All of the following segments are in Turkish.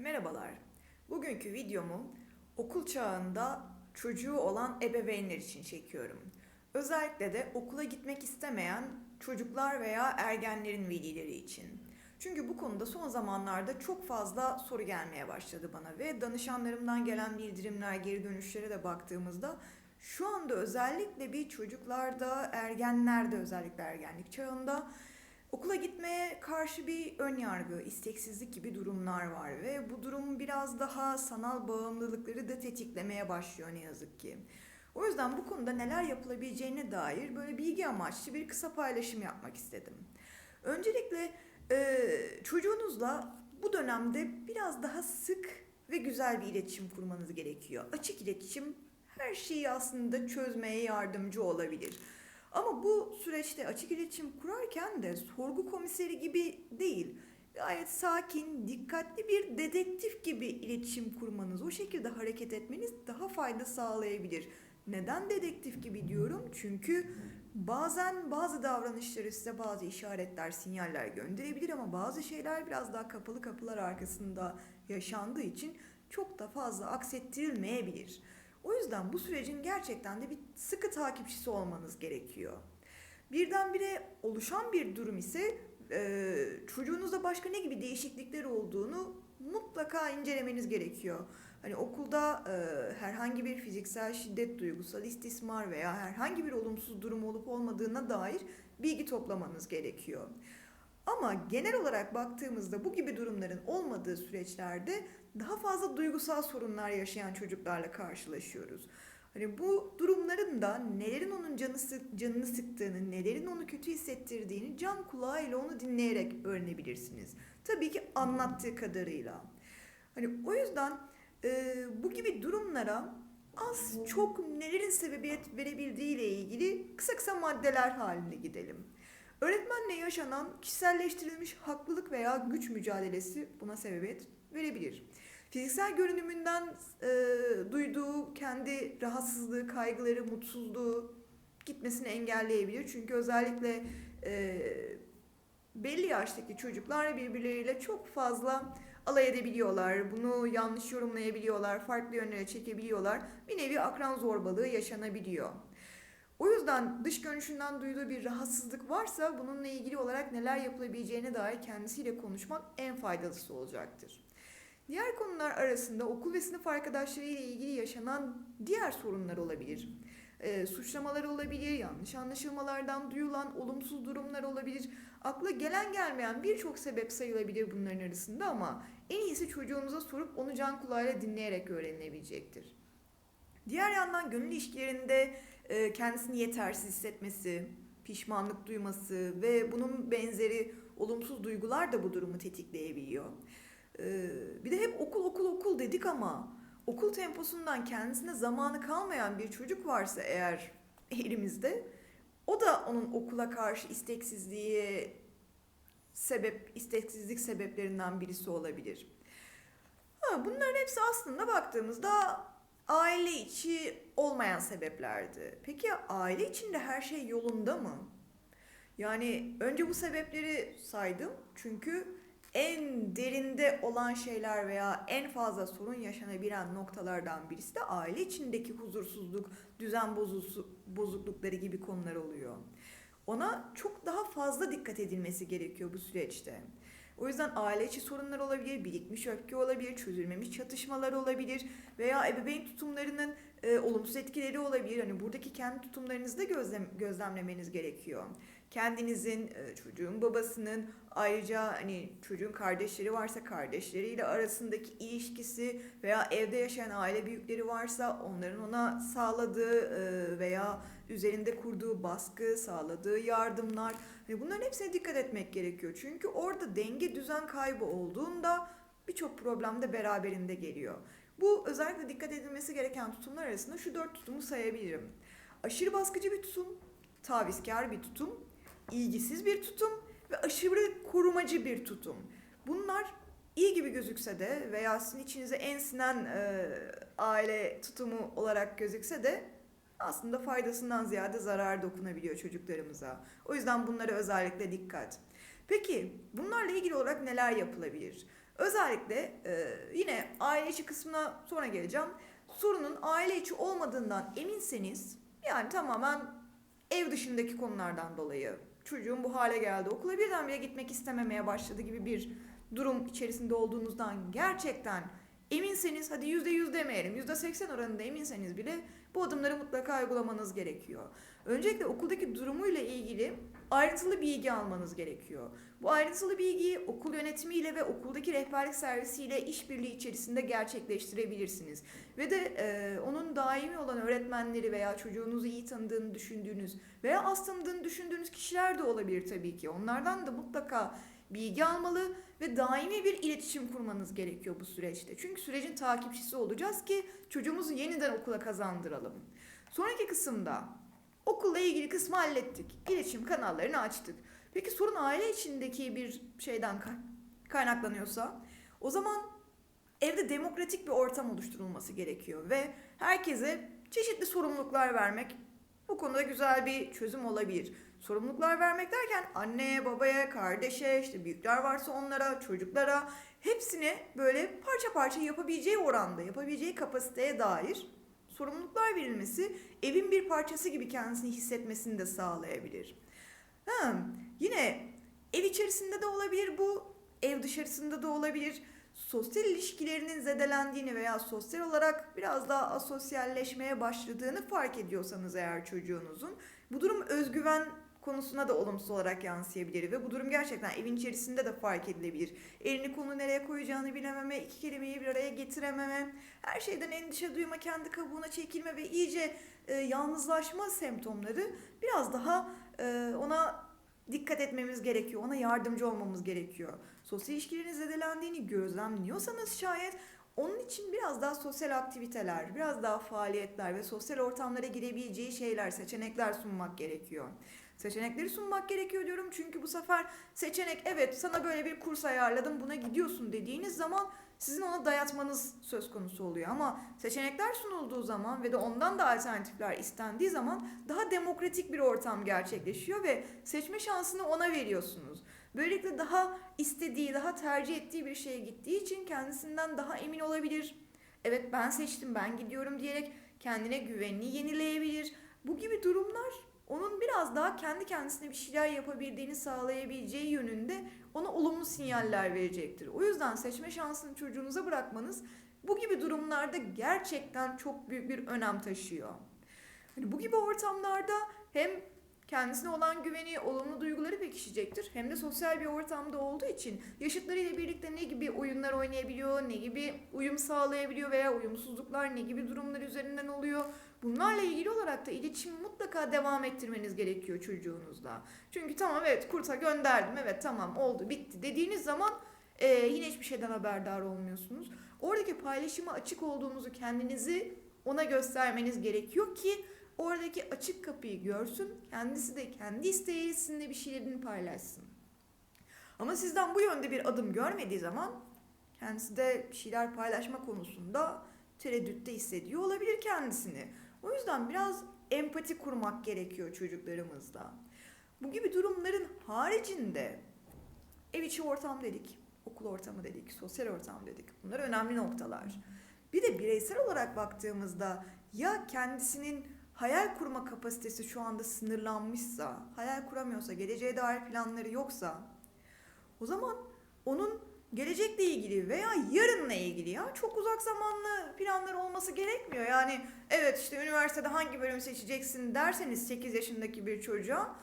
Merhabalar. Bugünkü videomu okul çağında çocuğu olan ebeveynler için çekiyorum. Özellikle de okula gitmek istemeyen çocuklar veya ergenlerin velileri için. Çünkü bu konuda son zamanlarda çok fazla soru gelmeye başladı bana ve danışanlarımdan gelen bildirimler, geri dönüşlere de baktığımızda şu anda özellikle bir çocuklarda, ergenlerde özellikle ergenlik çağında Okula gitmeye karşı bir ön yargı, isteksizlik gibi durumlar var ve bu durum biraz daha sanal bağımlılıkları da tetiklemeye başlıyor ne yazık ki. O yüzden bu konuda neler yapılabileceğine dair böyle bilgi amaçlı bir kısa paylaşım yapmak istedim. Öncelikle e, çocuğunuzla bu dönemde biraz daha sık ve güzel bir iletişim kurmanız gerekiyor. Açık iletişim her şeyi aslında çözmeye yardımcı olabilir. Ama bu süreçte açık iletişim kurarken de sorgu komiseri gibi değil. Gayet sakin, dikkatli bir dedektif gibi iletişim kurmanız, o şekilde hareket etmeniz daha fayda sağlayabilir. Neden dedektif gibi diyorum? Çünkü bazen bazı davranışları size bazı işaretler, sinyaller gönderebilir ama bazı şeyler biraz daha kapalı kapılar arkasında yaşandığı için çok da fazla aksettirilmeyebilir. O yüzden bu sürecin gerçekten de bir sıkı takipçisi olmanız gerekiyor. Birdenbire oluşan bir durum ise e, çocuğunuzda başka ne gibi değişiklikler olduğunu mutlaka incelemeniz gerekiyor. Hani okulda e, herhangi bir fiziksel şiddet, duygusal istismar veya herhangi bir olumsuz durum olup olmadığına dair bilgi toplamanız gerekiyor. Ama genel olarak baktığımızda bu gibi durumların olmadığı süreçlerde daha fazla duygusal sorunlar yaşayan çocuklarla karşılaşıyoruz. Hani bu durumların da nelerin onun canı canını sıktığını, nelerin onu kötü hissettirdiğini can kulağıyla onu dinleyerek öğrenebilirsiniz. Tabii ki anlattığı kadarıyla. Hani o yüzden e, bu gibi durumlara az çok nelerin sebebiyet verebildiği ile ilgili kısa kısa maddeler halinde gidelim. Öğretmenle yaşanan kişiselleştirilmiş haklılık veya güç mücadelesi buna sebebiyet verebilir. Fiziksel görünümünden e, duyduğu kendi rahatsızlığı, kaygıları, mutsuzluğu gitmesini engelleyebilir. Çünkü özellikle e, belli yaştaki çocuklar birbirleriyle çok fazla alay edebiliyorlar. Bunu yanlış yorumlayabiliyorlar, farklı yönlere çekebiliyorlar. Bir nevi akran zorbalığı yaşanabiliyor. O yüzden dış görünüşünden duyduğu bir rahatsızlık varsa bununla ilgili olarak neler yapılabileceğine dair kendisiyle konuşmak en faydalısı olacaktır. Diğer konular arasında okul ve sınıf arkadaşları ile ilgili yaşanan diğer sorunlar olabilir. E, suçlamalar olabilir, yanlış anlaşılmalardan duyulan olumsuz durumlar olabilir. Akla gelen gelmeyen birçok sebep sayılabilir bunların arasında ama en iyisi çocuğunuza sorup onu can kulağıyla dinleyerek öğrenilebilecektir. Diğer yandan gönül ilişkilerinde e, kendisini yetersiz hissetmesi, pişmanlık duyması ve bunun benzeri olumsuz duygular da bu durumu tetikleyebiliyor. E, bir de hep okul okul okul dedik ama okul temposundan kendisine zamanı kalmayan bir çocuk varsa eğer elimizde o da onun okula karşı isteksizliği sebep isteksizlik sebeplerinden birisi olabilir. Ha, bunların hepsi aslında baktığımızda aile içi olmayan sebeplerdi. Peki aile içinde her şey yolunda mı? Yani önce bu sebepleri saydım çünkü en derinde olan şeyler veya en fazla sorun yaşanabilen noktalardan birisi de aile içindeki huzursuzluk, düzen bozuklukları gibi konular oluyor. Ona çok daha fazla dikkat edilmesi gerekiyor bu süreçte. O yüzden aile içi sorunlar olabilir, birikmiş öfke olabilir, çözülmemiş çatışmalar olabilir veya ebeveyn tutumlarının e, olumsuz etkileri olabilir. Hani buradaki kendi tutumlarınızı da gözlem, gözlemlemeniz gerekiyor. Kendinizin, e, çocuğun babasının, ayrıca hani çocuğun kardeşleri varsa kardeşleriyle arasındaki ilişkisi veya evde yaşayan aile büyükleri varsa onların ona sağladığı e, veya üzerinde kurduğu baskı, sağladığı yardımlar ve bunların hepsine dikkat etmek gerekiyor. Çünkü orada denge düzen kaybı olduğunda birçok problem de beraberinde geliyor. Bu özellikle dikkat edilmesi gereken tutumlar arasında şu dört tutumu sayabilirim. Aşırı baskıcı bir tutum, tavizkar bir tutum, ilgisiz bir tutum ve aşırı korumacı bir tutum. Bunlar iyi gibi gözükse de veya sizin içinize en sinen e, aile tutumu olarak gözükse de aslında faydasından ziyade zarar dokunabiliyor çocuklarımıza. O yüzden bunlara özellikle dikkat. Peki bunlarla ilgili olarak neler yapılabilir? Özellikle e, yine aile içi kısmına sonra geleceğim. Sorunun aile içi olmadığından eminseniz yani tamamen ev dışındaki konulardan dolayı çocuğum bu hale geldi. Okula birdenbire gitmek istememeye başladı gibi bir durum içerisinde olduğunuzdan gerçekten eminseniz hadi yüzde yüz demeyelim yüzde seksen oranında eminseniz bile bu adımları mutlaka uygulamanız gerekiyor. Öncelikle okuldaki durumuyla ilgili ayrıntılı bilgi almanız gerekiyor. Bu ayrıntılı bilgiyi okul yönetimiyle ve okuldaki rehberlik servisiyle işbirliği içerisinde gerçekleştirebilirsiniz. Ve de e, onun daimi olan öğretmenleri veya çocuğunuzu iyi tanıdığını düşündüğünüz veya az tanıdığını düşündüğünüz kişiler de olabilir tabii ki. Onlardan da mutlaka bilgi almalı ve daimi bir iletişim kurmanız gerekiyor bu süreçte. Çünkü sürecin takipçisi olacağız ki çocuğumuzu yeniden okula kazandıralım. Sonraki kısımda okulla ilgili kısmı hallettik. İletişim kanallarını açtık. Peki sorun aile içindeki bir şeyden kaynaklanıyorsa o zaman evde demokratik bir ortam oluşturulması gerekiyor ve herkese çeşitli sorumluluklar vermek bu konuda güzel bir çözüm olabilir. Sorumluluklar vermek derken anneye, babaya, kardeşe, işte büyükler varsa onlara, çocuklara hepsine böyle parça parça yapabileceği oranda, yapabileceği kapasiteye dair sorumluluklar verilmesi evin bir parçası gibi kendisini hissetmesini de sağlayabilir. Ha, yine ev içerisinde de olabilir bu, ev dışarısında da olabilir. Sosyal ilişkilerinin zedelendiğini veya sosyal olarak biraz daha asosyalleşmeye başladığını fark ediyorsanız eğer çocuğunuzun bu durum özgüven konusuna da olumsuz olarak yansıyabilir ve bu durum gerçekten evin içerisinde de fark edilebilir. Elini kolunu nereye koyacağını bilememe, iki kelimeyi bir araya getirememe, her şeyden endişe duyma, kendi kabuğuna çekilme ve iyice e, yalnızlaşma semptomları biraz daha e, ona dikkat etmemiz gerekiyor. Ona yardımcı olmamız gerekiyor. Sosyal ilişkilerin zedelendiğini gözlemliyorsanız şayet onun için biraz daha sosyal aktiviteler, biraz daha faaliyetler ve sosyal ortamlara girebileceği şeyler, seçenekler sunmak gerekiyor. Seçenekleri sunmak gerekiyor diyorum çünkü bu sefer seçenek evet sana böyle bir kurs ayarladım buna gidiyorsun dediğiniz zaman sizin ona dayatmanız söz konusu oluyor. Ama seçenekler sunulduğu zaman ve de ondan da alternatifler istendiği zaman daha demokratik bir ortam gerçekleşiyor ve seçme şansını ona veriyorsunuz. Böylelikle daha istediği, daha tercih ettiği bir şeye gittiği için kendisinden daha emin olabilir. Evet ben seçtim, ben gidiyorum diyerek kendine güvenini yenileyebilir. Bu gibi durumlar onun biraz daha kendi kendisine bir şeyler yapabildiğini sağlayabileceği yönünde ona olumlu sinyaller verecektir. O yüzden seçme şansını çocuğunuza bırakmanız bu gibi durumlarda gerçekten çok büyük bir önem taşıyor. Hani bu gibi ortamlarda hem kendisine olan güveni, olumlu duyguları pekişecektir. Hem de sosyal bir ortamda olduğu için yaşıtlarıyla birlikte ne gibi oyunlar oynayabiliyor, ne gibi uyum sağlayabiliyor veya uyumsuzluklar ne gibi durumlar üzerinden oluyor. Bunlarla ilgili olarak da iletişimi mutlaka devam ettirmeniz gerekiyor çocuğunuzla. Çünkü tamam evet kursa gönderdim, evet tamam oldu bitti dediğiniz zaman e, yine hiçbir şeyden haberdar olmuyorsunuz. Oradaki paylaşıma açık olduğunuzu kendinizi ona göstermeniz gerekiyor ki oradaki açık kapıyı görsün. Kendisi de kendi isteğiyle bir şeylerini paylaşsın. Ama sizden bu yönde bir adım görmediği zaman kendisi de bir şeyler paylaşma konusunda tereddütte hissediyor olabilir kendisini. O yüzden biraz empati kurmak gerekiyor çocuklarımızla. Bu gibi durumların haricinde ev içi ortam dedik, okul ortamı dedik, sosyal ortam dedik. Bunlar önemli noktalar. Bir de bireysel olarak baktığımızda ya kendisinin hayal kurma kapasitesi şu anda sınırlanmışsa, hayal kuramıyorsa, geleceğe dair planları yoksa o zaman onun gelecekle ilgili veya yarınla ilgili ya çok uzak zamanlı planlar olması gerekmiyor. Yani evet işte üniversitede hangi bölümü seçeceksin derseniz 8 yaşındaki bir çocuğa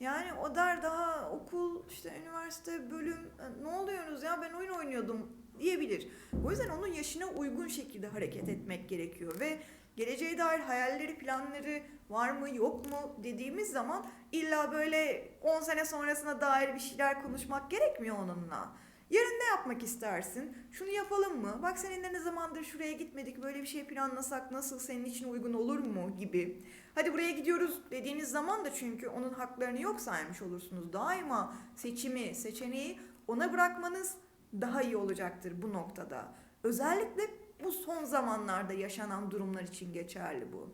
yani o der daha okul işte üniversite bölüm ne oluyorsunuz ya ben oyun oynuyordum diyebilir. O yüzden onun yaşına uygun şekilde hareket etmek gerekiyor ve geleceğe dair hayalleri, planları var mı yok mu dediğimiz zaman illa böyle 10 sene sonrasına dair bir şeyler konuşmak gerekmiyor onunla. Yarın ne yapmak istersin? Şunu yapalım mı? Bak seninle ne zamandır şuraya gitmedik. Böyle bir şey planlasak nasıl senin için uygun olur mu gibi. Hadi buraya gidiyoruz dediğiniz zaman da çünkü onun haklarını yok saymış olursunuz. Daima seçimi, seçeneği ona bırakmanız daha iyi olacaktır bu noktada. Özellikle bu son zamanlarda yaşanan durumlar için geçerli bu.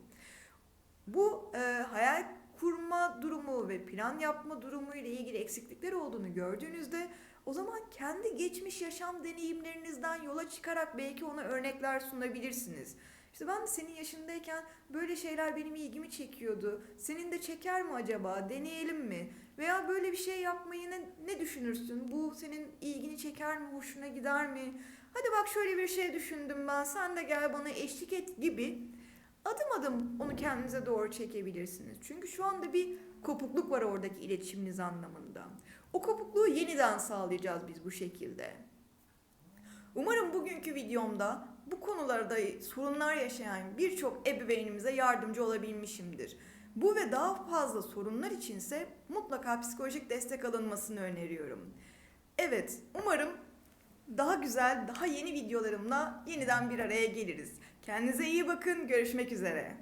Bu e, hayal kurma durumu ve plan yapma durumu ile ilgili eksiklikler olduğunu gördüğünüzde O zaman kendi geçmiş yaşam deneyimlerinizden yola çıkarak belki ona örnekler sunabilirsiniz. İşte ben senin yaşındayken böyle şeyler benim ilgimi çekiyordu. Senin de çeker mi acaba? Deneyelim mi? Veya böyle bir şey yapmayı ne, ne düşünürsün? Bu senin ilgini çeker mi? Hoşuna gider mi? Hadi bak şöyle bir şey düşündüm ben. Sen de gel bana eşlik et gibi adım adım onu kendinize doğru çekebilirsiniz. Çünkü şu anda bir kopukluk var oradaki iletişiminiz anlamında. O kopukluğu yeniden sağlayacağız biz bu şekilde. Umarım bugünkü videomda bu konularda sorunlar yaşayan birçok ebeveynimize yardımcı olabilmişimdir. Bu ve daha fazla sorunlar içinse mutlaka psikolojik destek alınmasını öneriyorum. Evet, umarım daha güzel, daha yeni videolarımla yeniden bir araya geliriz. Kendinize iyi bakın, görüşmek üzere.